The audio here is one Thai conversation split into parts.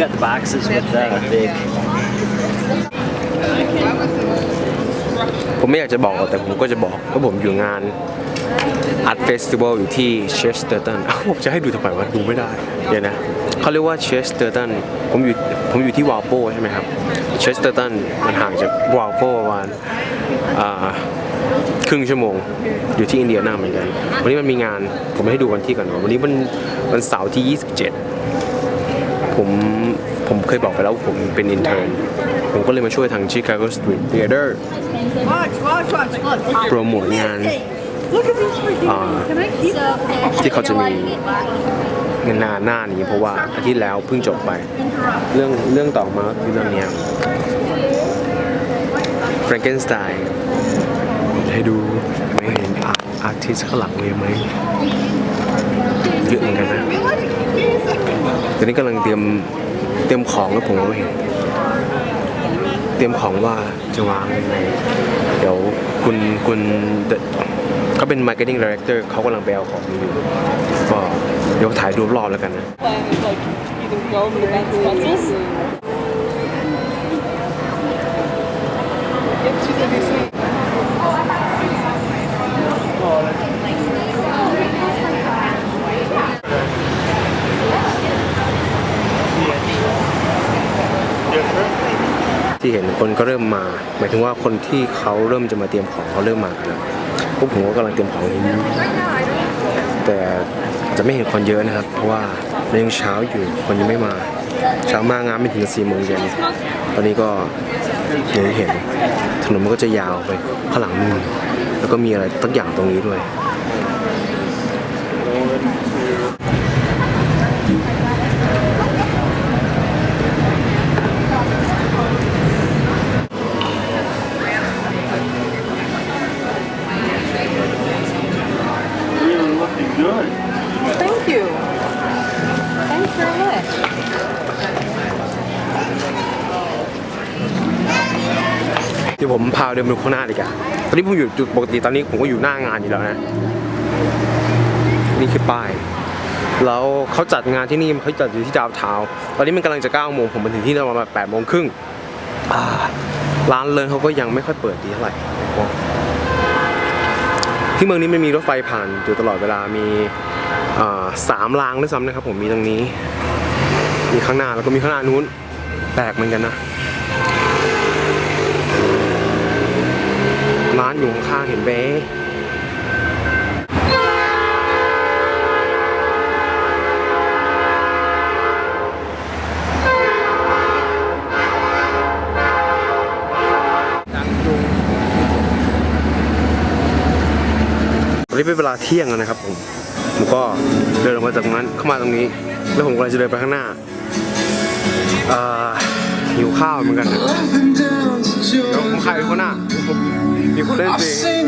got the boxes with the big. ผมไม่อยากจะบอกแต่ผมก็จะบอกว่าผมอยู่งาน Art Festival อยู่ที่เชสเตอร์ตันผมจะให้ดูทำไมวะดูไม่ได้เดี๋ยวนะเขาเรียกว่าเชสเตอร์ตันผมอยู่ผมอยู่ที่วาลโปใช่ไหมครับเชสเตอร์ตันมันห่างจากวาลโปประมาณครึ่งชั่วโมงอยู่ที่อินเดียนาเหมือนกัน วันนี้มันมีงานผมให้ดูวันที่ก่อนวันนี้มันวันเสาร์ที่ 27 ผมผมเคยบอกไปแล้วว่าผมเป็นอินเทอร์ผมก็เลยมาช่วยทาง Chicago Street Theater Watch, watch, watch. Look. โปรโมทงาน Look at these freaking. Can I keep So ที่เขาจะมีงานหน้าหน้านี้เพราะว่าอาทิตย์แล้วเพิ่งจบไป เรื่องเรื่องต่อมาก็คือเรื่องเนี้ย Frankenstein ให้ดูไม่เห็นอาร์อาร์ติสข้างหลังเลยไหมเยอะเหมือนกันนะ ตอนนี้กำลังเตรียมเตรียมของแล้วผมก็เห็น เตรียมของว่าจะวางยังไงเดี๋ยวคุณคุณเขาเป็น marketing director เขากำลังไปเอาของอยู่ก็เดี๋ยวถ่ายดูรอบๆแล้วกันนะ plan is ที่เห็นคนก็เริ่มมา หมายถึงว่าคนที่เขาเริ่มจะมาเตรียมของเขาเริ่มมากันแล้วพวกผมก็กำลังเตรียมของอยู่แต่จะไม่เห็นคนเยอะนะครับ เพราะว่ามันยังเช้าอยู่คนยังไม่มา เช้ามากงานไม่ถึงสี่โมงเย็นตอนนี้ก็อย่างที่เห็นถนนมันก็จะยาวไปข้างหลังนู่นแล้วก็มีอะไรตักอย่างตรงนี้ด้วย ดี๋ยวผมพาเดินไปดูข้างหน้าดีกว่าตอนนี้ผมอยู่จุดปกติตอนนี้ผมก็อยู่หน้างานอยู่แล้วนะ นี่คือป้าย แล้วเขาจัดงานที่นี่เขาจัดอยู่ที่ดาวน์ทาตอนนี้มันกำลังจะ9โมงผมมาถึงที่นี่ประมาณ8โมงครึ่งร้านเลินเขาก็ยังไม่ค่อยเปิดดีเท่าไหร่ที่เมืองนี้มันมีรถไฟผ่านอยู่ตลอดเวลา มีสามรางด้วยซ้ำนะครับผมมีตรงนี้ มีข้างหน้าแล้วก็มีข้างหน้านู้นแปลกเหมือนกันนะ ร้านอยู่ข้างเห็นเบ้ตอนนี้เป็นเวลาเที่ยงแล้วนะครับผม ผมก็เดินออกมาจากตรงนั้นเข้ามาตรงนี้ แล้วผมกำลังจะเดินไปข้างหน้าอ่าหิวข้าวเหมือนกันนะ เดี๋ยวผมขายไปข้างหน้าผมมีคนเล่น I've เพลง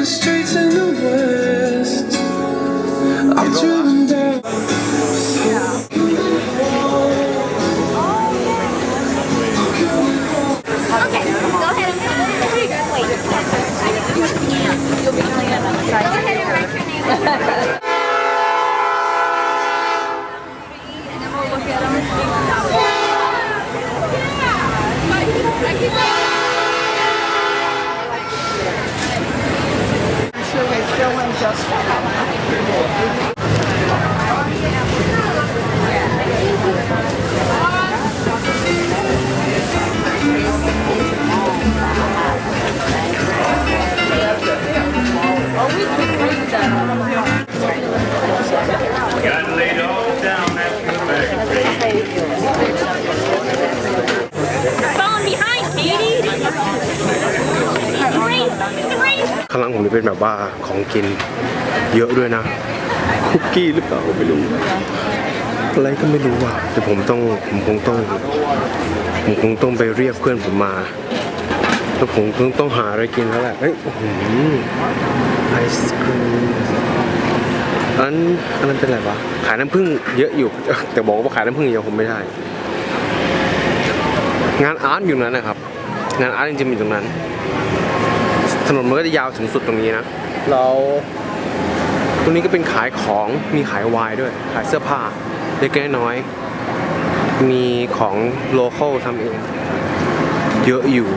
ของกินเยอะด้วยนะ คุกกี้หรือเปล่าไม่รู้อะไรก็ไม่รู้อะแต่ผมต้องผมคงต้องผมคงต้องไปเรียกเพื่อนผมมาแล้วผมคงต้องหาอะไรกินแล้วแหละเฮ้ยอื้อหือไอศครีมอันอันนั้นเป็นอะไรวะขายน้ำผึ้งเยอะอยู่ แต่บอกว่าขายน้ำผึ้งเยอะผมไม่ได้ งานอาร์ตอยู่นั้นนะครับ งานอาร์ตจริงๆอยู่ตรงนั้น ถนนมันก็จะยาวถึงสุดตรงนี้นะ แล้วตรงนี้ก็เป็นขายของมีขายไวน์ด้วย ขายเสื้อผ้าเล็กน้อย มีของโลเคอลทำเอง เยอะอยู่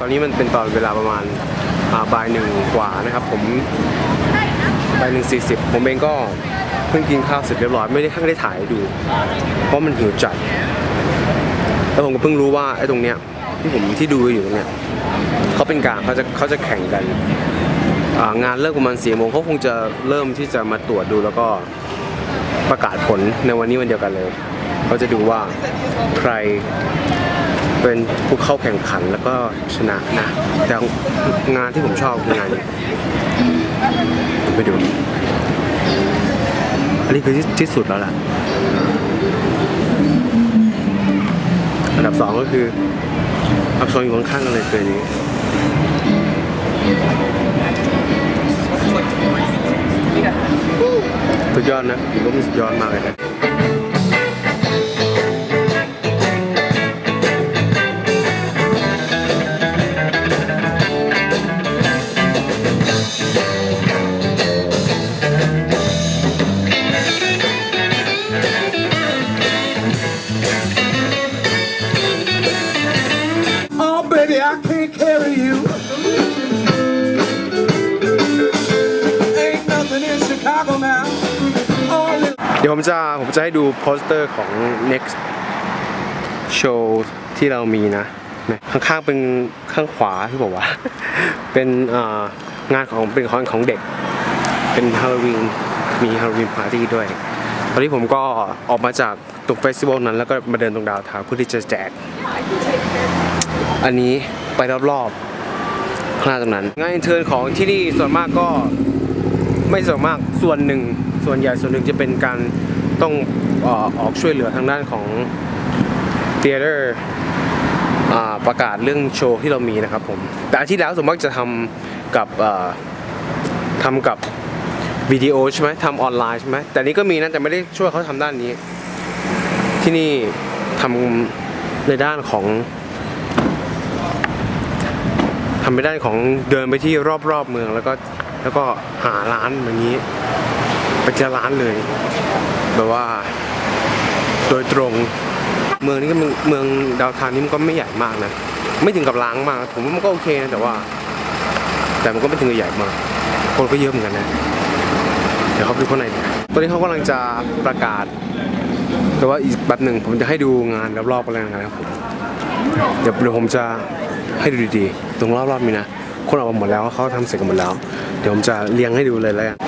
ตอนนี้มันเป็นตอนเวลาประมาณอ่าบ่ายหนึ่งกว่านะครับ ผมบ่ายหนึ่งสี่สิบผมเองก็เพิ่งกินข้าวเสร็จเรียบร้อยไม่ได้ไม่ได้ถ่ายให้ดู เพราะมันหิวจัดแล้วผมก็เพิ่งรู้ว่าไอ้ตรงเนี้ยที่ผมที่ดูอยู่ตรงเนี้ยเขาเป็นกลางเขาจะเขาจะแข่งกัน งานเลิกประมาณสี่โมงเขาคงจะเริ่มที่จะมาตรวจดูแล้วก็ประกาศผลในวันนี้วันเดียวกันเลยเขาจะดูว่าใครเป็นผู้เข้าแข่งขันแล้วก็ชนะนะ แต่งานที่ผมชอบคืองานนี้ผมไปดู อันนี้คือที่ที่สุดแล้วล่ะ อันดับสองก็คืออักษรอยู่ข้างๆกันเลยคืออันนี้ สุดยอดนะผมว่ามันสุดยอดมากเลยนะ เดี๋ยวผมจะผมจะให้ดูโปสเตอร์ของ next show ที่เรามีนะ ข้างๆเป็นข้างขวาที่บอกว่า เป็นงานของเป็นของของเด็ก เป็นฮาโลวีนมีฮาโลวีนปาร์ตี้ด้วย ตอนนี้ผมก็ออกมาจากตรงเฟสติวัลนั้น แล้วก็มาเดินตรงดาวทาวเพื่อที่จะแจก อันนี้ไปรอบๆข้างหน้าตรงนั้น งานเทอร์ของที่นี่ส่วนมากก็ไม่ส่วนมากส่วนหนึ่ง ส่วนใหญ่ส่วนหนึ่งจะเป็นการต้องออกช่วยเหลือทางด้านของเทเตอร์ประกาศเรื่องโชว์ที่เรามีนะครับผม แต่อันที่แล้วส่วนมากจะทำกับทำกับวิดีโอใช่ไหมทำออนไลน์ใช่ไหมแต่นี้ก็มีนะแต่ไม่ได้ช่วยเขาทำด้านนี้ ที่นี่ทำในด้านของทำในด้านของเดินไปที่รอบๆเมืองแล้วก็แล้วก็หาร้านอย่างนี้ ไปเจอร้านเลย แบบว่า โดยตรงเมืองนี้ก็เมืองดาวทานนี่มันก็ไม่ใหญ่มากนะ ไม่ถึงกับล้างมาก ผมว่ามันก็โอเคนะแต่ว่า แต่มันก็ไม่ถึงกับใหญ่มาก คนก็เยอะเหมือนกันนะ เดี๋ยวเขาไปดูข้างในตอนนี้เขากำลังจะประกาศ แต่ว่าอีกแบบหนึ่งผมจะให้ดูงานรอบๆกันเลยนะครับผมเดี๋ยวเดี๋ยวผมจะให้ดูดีๆ ตรงรอบๆนี้นะ คนออกมาหมดแล้วเขาทำเสร็จกันหมดแล้ว เดี๋ยวผมจะเรียงให้ดูเลยแล้วกัน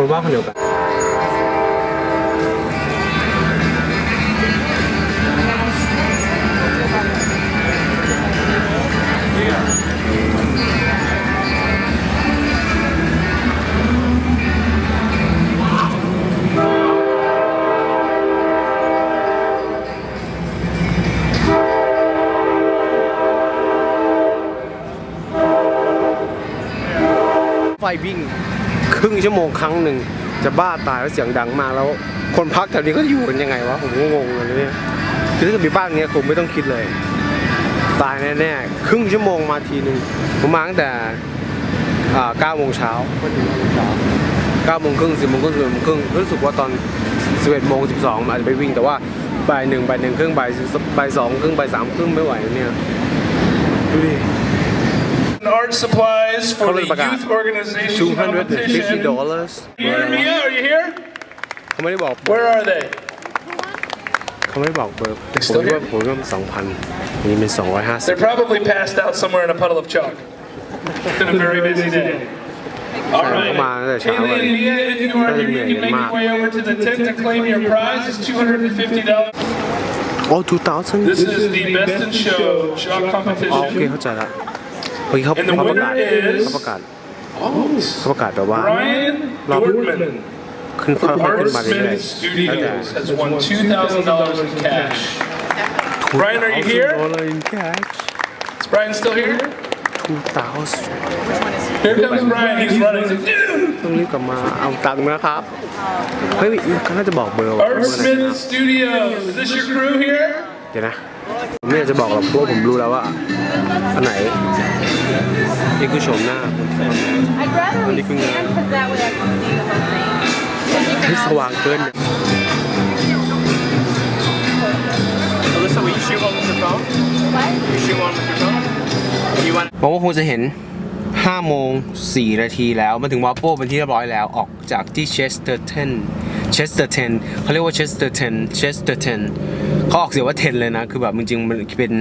คนว่าคน ครึ่งชั่วโมงครั้งหนึ่งจะบ้าตายแล้วเสียงดังมากแล้ว คนพักแถวนี้ก็อยู่กันยังไงวะผมก็งงเลยเนี่ยคือถ้าเกิดมีบ้านอย่างเงี้ยผมไม่ต้องคิดเลย ตายแน่ๆครึ่งชั่วโมงมาทีหนึ่งผมมาตั้งแต่อ่าโมงเช้าก็ถึง9โมงเช้าโมงครึ่ง10โมงครึ่ง11โมงครึ่งรู้สึกว่าตอน11โมง12อาจจะไปวิ่งแต่ว่าบ่ายหนึ่งบ่ายหนึ่งครึ่งบ่ายบ่ายสองครึ่งบ่ายสามครึ่งไม่ไหวเนี่ยดูดิ Art supplies for the Color baga. youth organization 250 competition. dollars You hear Mia? Are you here? เขาไม่ได้บอก Where are they? เขาไม่ได้บอกเบอร์ ผม still คิดว่า here? ผมคิดว่ามันสองพันอันนี้เป็นสองร้อยห้าสิบ They're probably passed out somewhere in a puddle of chalk. It's been a very busy day. All right. Come on, let's have Haley and it. Mia, if you are here, you can make your way over to the tent to claim your prize. It's $250. โอ้ทูเทาซัน This is the Best in Show chalk อ๋อโอเค competition. เข้าใจละ เมื่อกี้เขา And the เขาประกาศ winner is- เขาประกาศ Oh, เขาประกาศแบบว่า Brian Rob- Dortman ขึ้นค่อยๆ Art ขึ้นมาเรื่อย Smith ๆแล้วแต่ Studios has won $2,000 in cash. Brian, are you here? โอ้ยแค่ Is Brian still here? ทูเทา Here comes Brian. He's running. He's like, dude! ต้องรีบกลับมาเอาตังค์นะครับเฮ้ยเขาน่าจะบอกเบอร์ว่า Art เบอร์อะไร Smith นะ Studios. Is this your crew here? เดี๋ยวนะผมไม่อยากจะบอกหรอกเพราะว่าผมรู้แล้วว่าอันไหนนี่คือโฉมหน้าคุณ I'd rather we Only thing that- stand because that way I can see the whole thing. เฮ้ยสว่างเกิน Alyssa, will you shoot one with your phone? What? You shoot one with your phone? You want ผมว่าคงจะเห็น 5 โมง 4 นาทีแล้ว มาถึงวาโป้เป็นที่เรียบร้อยแล้ว ออกจากที่เชสเตอร์เทน เชสเตอร์เทนเขาเรียกว่าเชสเตอร์เทน เชสเตอร์เทน เขาออกเสียงว่า10เลยนะ คือแบบจริงๆมันเป็น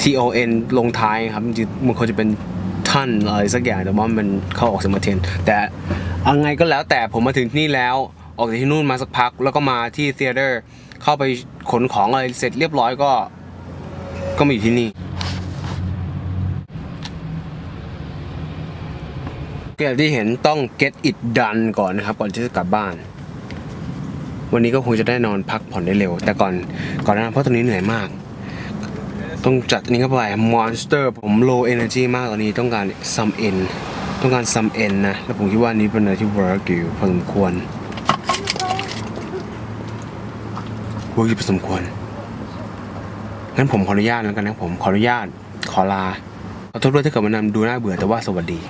T O N ลงท้ายครับจริงๆมันควรจะเป็นท่านอะไรสักอย่างแต่ว่ามันเขาออกเสียงมา10แต่เอาไงก็แล้วแต่ผมมาถึงที่นี่แล้วออกจากที่นู่นมาสักพัก แล้วก็มาที่เทเตอร์เข้าไปขนของอะไรเสร็จเรียบร้อยก็ ก็มาอยู่ที่นี่ก็อย่างที่เห็นต้อง get it done ก่อนนะครับ ก่อนที่จะกลับบ้าน วันนี้ก็คงจะได้นอนพักผ่อนได้เร็ว แต่ก่อนก่อนหนานั้นเพราะตอนนี้เหนื่อยมาก ต้องจัดนี้เข้าไป monster ผม low energy มากตอนนี้ต้องการ some n ต้องการ some n นะ แล้วผมคิดว่านี้เป็นอะไรที่ work อยู่พอสมควร work อยู่พอสมควรงั้นผมขออนุญาตแล้วกันนะผมขออนุญาตขอลาขอโทษด้วยถ้าเกิดมันนำดูน่าเบื่อแต่ว่าสวัสดี